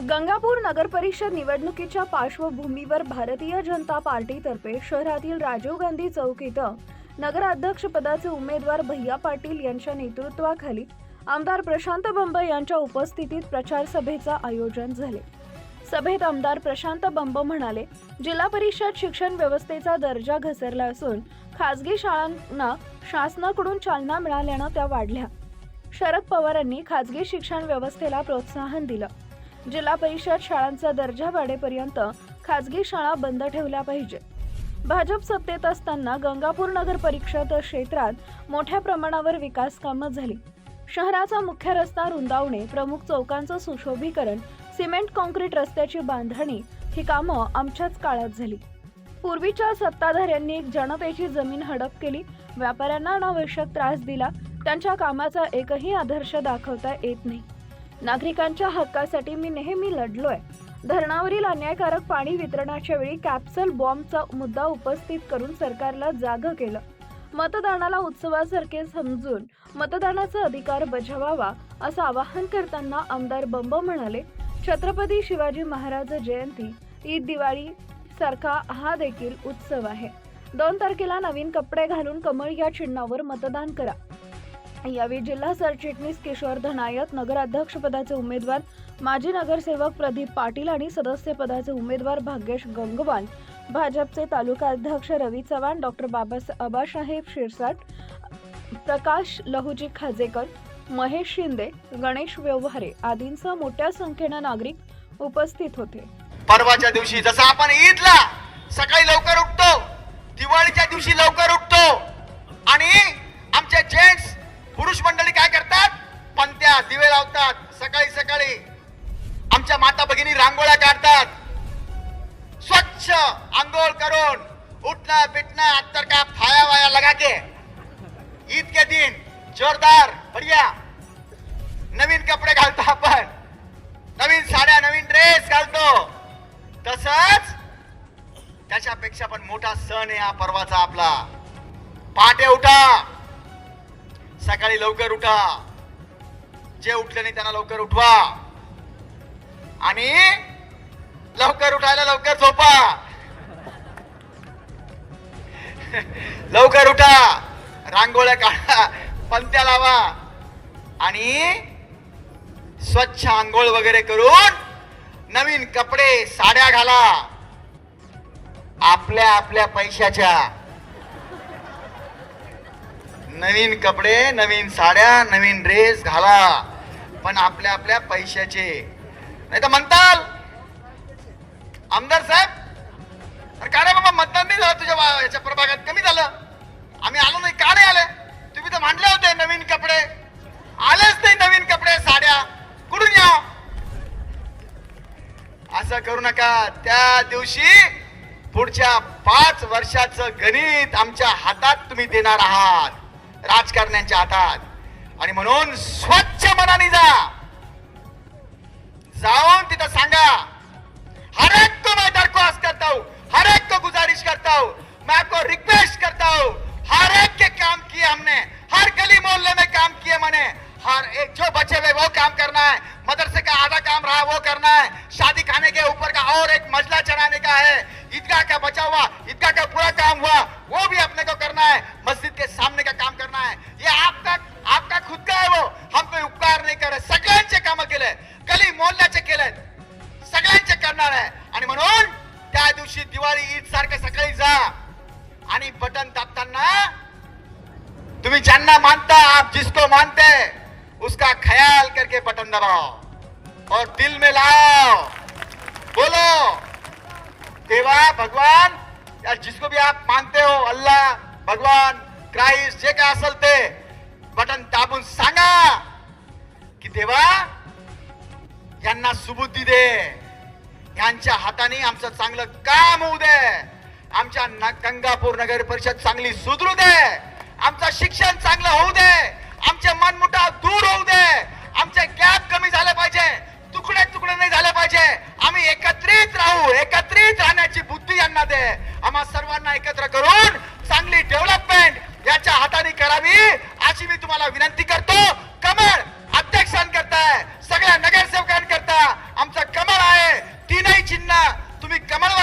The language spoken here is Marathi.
गंगापूर नगर परिषद निवडणुकीच्या पार्श्वभूमीवर भारतीय जनता पार्टीतर्फे शहरातील राजीव गांधी चौक इथं नगराध्यक्षपदाचे उमेदवार भैया पाटील यांच्या नेतृत्वाखाली आमदार प्रशांत बंब यांच्या उपस्थितीत प्रचार सभेचं आयोजन झाले. सभेत आमदार प्रशांत बंब म्हणाले जिल्हा परिषद शिक्षण व्यवस्थेचा दर्जा घसरला असून खासगी शाळांना शासनाकडून चालना मिळाल्यानं त्या वाढल्या. शरद पवारांनी खासगी शिक्षण व्यवस्थेला प्रोत्साहन दिलं. जिल्हा परिषद शाळांचा दर्जा वाढेपर्यंत खाजगी शाळा बंद ठेवल्या पाहिजे. भाजप सत्तेत असताना गंगापूर नगर परिषद क्षेत्रात मोठ्या प्रमाणावर विकास कामं झाली. शहराचा मुख्य रस्ता रुंदावणे प्रमुख चौकांचं सुशोभीकरण सिमेंट कॉन्क्रीट रस्त्याची बांधणी ही कामं आमच्याच काळात झाली. पूर्वीच्या सत्ताधाऱ्यांनी जनतेची जमीन हडप केली व्यापाऱ्यांना अनावश्यक त्रास दिला त्यांच्या कामाचा एकही आदर्श दाखवता येत नाही. नागरिकांच्या हक्कासाठी मी नेहमी लढलोय. धरणावरील अन्यायकारक पाणी वितरणाच्या वेळी कॅप्सल बॉम्बचा मुद्दा उपस्थित करून सरकारला जाग केलं. मतदानाला उत्सवासारखे समजून मतदानाचा अधिकार बजावावा असं आवाहन करताना आमदार बंब म्हणाले छत्रपती शिवाजी महाराज जयंती ईद दिवाळी सारखा हा देखील उत्सव आहे. दोन तारखेला नवीन कपडे घालून कमळ या चिन्हावर मतदान करा. यावेळी जिल्हा सरचिटणीस किशोर धनायत नगराध्यक्षपदाचे उमेदवार माजी नगरसेवक प्रदीप पाटील आणि सदस्यपदाचे उमेदवार भाग्येश गंगवाल भाजपचे तालुका अध्यक्ष रवी चव्हाण डॉक्टर बाबासाहेब आबासाहेब शिरसाट प्रकाश लहुजी खाजेकर महेश शिंदे गणेश व्यवहारे आदींसह मोठ्या संख्येनं नागरिक उपस्थित होते. परवाच्या दिवशी जसं आपण ईदला सकाळी लवकर उठतो दिवाळीच्या दिवशी लवकर उठतो आणि आमच्या जेंट्स पुरुष मंडळी काय करतात? पंत्या दिवे लावतात. सकाळी सकाळी आमच्या माता भगिनी रांगोळ्या काढतात. स्वच्छ आंघोळ करून उठना पिटना अत्तर का फाया वाया लगा के ईद के दिन जोरदार बढ़िया. नवीन कपडे घालतो आपण. नवीन साड्या नवीन ड्रेस घालतो. तसच त्याच्यापेक्षा पण मोठा सण आहे हा परवाचा आपला. पहाटे उठा. सकाळी लवकर उठा. जे उठले नाही त्यांना लवकर उठवा. आणि लवकर उठायला लवकर झोपा. लवकर उठा. रांगोळ्या काढा. पंत्या लावा. आणि स्वच्छ आंघोळ वगैरे करून नवीन कपडे साड्या घाला. आपल्या आपल्या पैशाच्या. नवीन कपडे नवीन साड्या नवीन ड्रेस घाला. पण आपल्या आपल्या पैशाचे. नाही तर म्हणताल आमदार साहेब अरे का रे बाबा मतदान नाही झालं तुझ्या याच्या प्रभागात. कमी झालं. आम्ही आलो नाही का नाही आले. तुम्ही तर म्हटले होते नवीन कपडे. आलेच नाही नवीन कपडे साड्या. कुठून या असं करू नका. त्या दिवशी पुढच्या पाच वर्षाचं गणित आमच्या हातात तुम्ही देणार आहात. राजकारण्यांच्या हातात. आणि म्हणून स्वच्छ मनाने जा. जाऊन तिथं सांगा, हर एक को मैं दरख्वास्त करता हूँ, हर एक को गुजारिश करता हूँ, मैं आपको रिक्वेस्ट करता हूँ, हर एक के काम किए हमने, हर गली मोहल्ले में काम किए मैंने, हर एक जो बचे हुए वो काम करना है, मदरसे का आधा काम रहा वो करना है, शादी खाने के ऊपर का और एक मजला चढ़ाने का है, ईदगाह का बचा हुआ, ईदगाह का पूरा काम हुआ, वो भी अपने को करना है, मस्जिद के सामने दिवशी ईद सारखं सकाळी जा. आणि बटन दाबताना तुम्ही ज्यांना मानता आप जिसको मानते उसका ख्याल करके बटन दबाओ. और दिल में लाओ. बोलो देवा भगवान या जिसको भी आप मानते हो अल्लाह भगवान क्राइस्ट जे काय असेल ते बटन दाबून सांगा की देवा यांना सुबुद्धी दे. यांच्या हाताने आमचं चांगलं काम होऊ दे. आमच्या गंगापूर नगर परिषद चांगली सुधरू दे. आमचं शिक्षण चांगलं होऊ दे. आमचे मनमुटाव दूर होऊ दे. आमचे गॅप कमी झाले पाहिजे. तुकडे तुकडे नाही झाले पाहिजे. आम्ही एकत्रित राहू एकत्रित राहण्याची बुद्धी यांना दे. आम्हा सर्वांना एकत्र करून चांगली डेव्हलपमेंट याच्या हाताने करावी अशी मी तुम्हाला विनंती करतो. कमळ चिन्ह तुम्ही